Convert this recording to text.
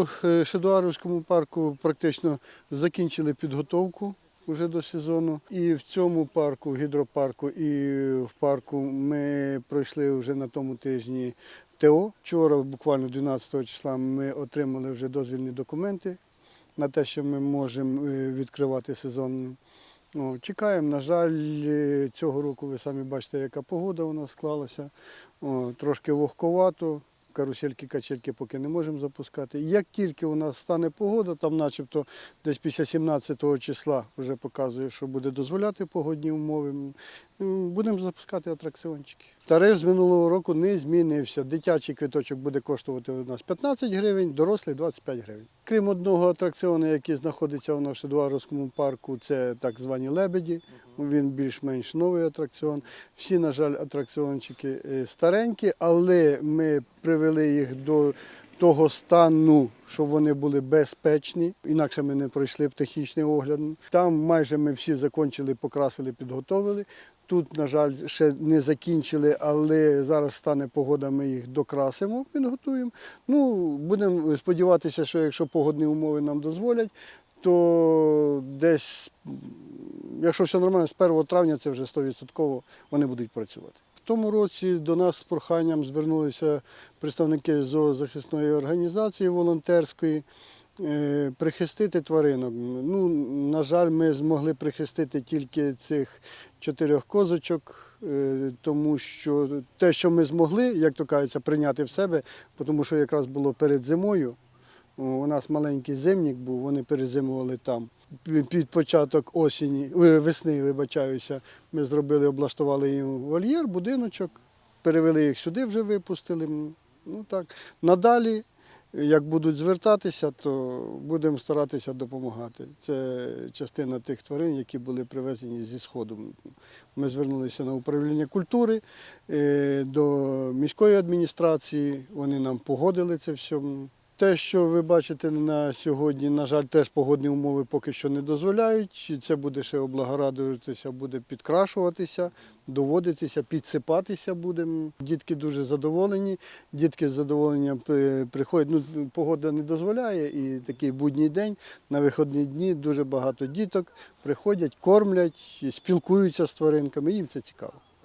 цьому е, Шедуаровському парку практично закінчили підготовку вже до сезону. І в цьому парку, в гідропарку, і в парку ми пройшли вже на тому тижні ТО. Вчора, буквально 12 числа, ми отримали вже дозвільні документи на те, що ми можемо е, відкривати сезон. Чекаємо. На жаль, е, цього року ви самі бачите, яка погода у нас склалася. Трошки вогковато. Карусельки, качельки поки не можемо запускати. Як тільки у нас стане погода, там начебто десь після 17 числа вже показує, що буде дозволяти погодні умови, будемо запускати атракціончики. Тариф з минулого року не змінився. Дитячий квиточок буде коштувати у нас 15 гривень, дорослий 25 гривень. Крім одного атракціону, який знаходиться у нас в Шедуаровському парку, це так звані лебеді. Він більш-менш новий атракціон. Всі, на жаль, атракціончики е, старенькі, але ми привели їх до того стану, щоб вони були безпечні. Інакше ми не пройшли б технічний огляд. Там майже ми всі закончили, покрасили, підготовили. Тут, на жаль, ще не закінчили, але зараз стане погода, ми їх докрасимо, підготуємо. Ну, будемо сподіватися, що якщо погодні умови нам дозволять, то десь, якщо все нормально, з 1 травня це вже 100% вони будуть працювати. Тому році до нас з проханням звернулися представники зоозахисної організації волонтерської. е, Прихистити тваринок. Ну, на жаль, ми змогли прихистити тільки цих чотирьох козочок, е, тому що те, що ми змогли, як то кажеться, прийняти в себе, тому що якраз було перед зимою. У нас маленький зимник був, вони перезимували там. Під початок осені, весни, вибачаюся, ми зробили, облаштували їм вольєр, будиночок, перевели їх сюди, вже випустили. Ну так. Надалі, як будуть звертатися, то будемо старатися допомагати. Це частина тих тварин, які були привезені зі Сходу. Ми звернулися на управління культури, е, до міської адміністрації, вони нам погодили це все. Те, що ви бачите на сьогодні, на жаль, теж погодні умови поки що не дозволяють. Це буде ще облагорадуватися, буде підкрашуватися, доводитися, підсипатися будемо. Дітки дуже задоволені. Дітки з задоволенням е, приходять. Ну, погода не дозволяє, і такий будній день на виходні дні дуже багато діток приходять, кормлять, спілкуються з тваринками. Їм це цікаво.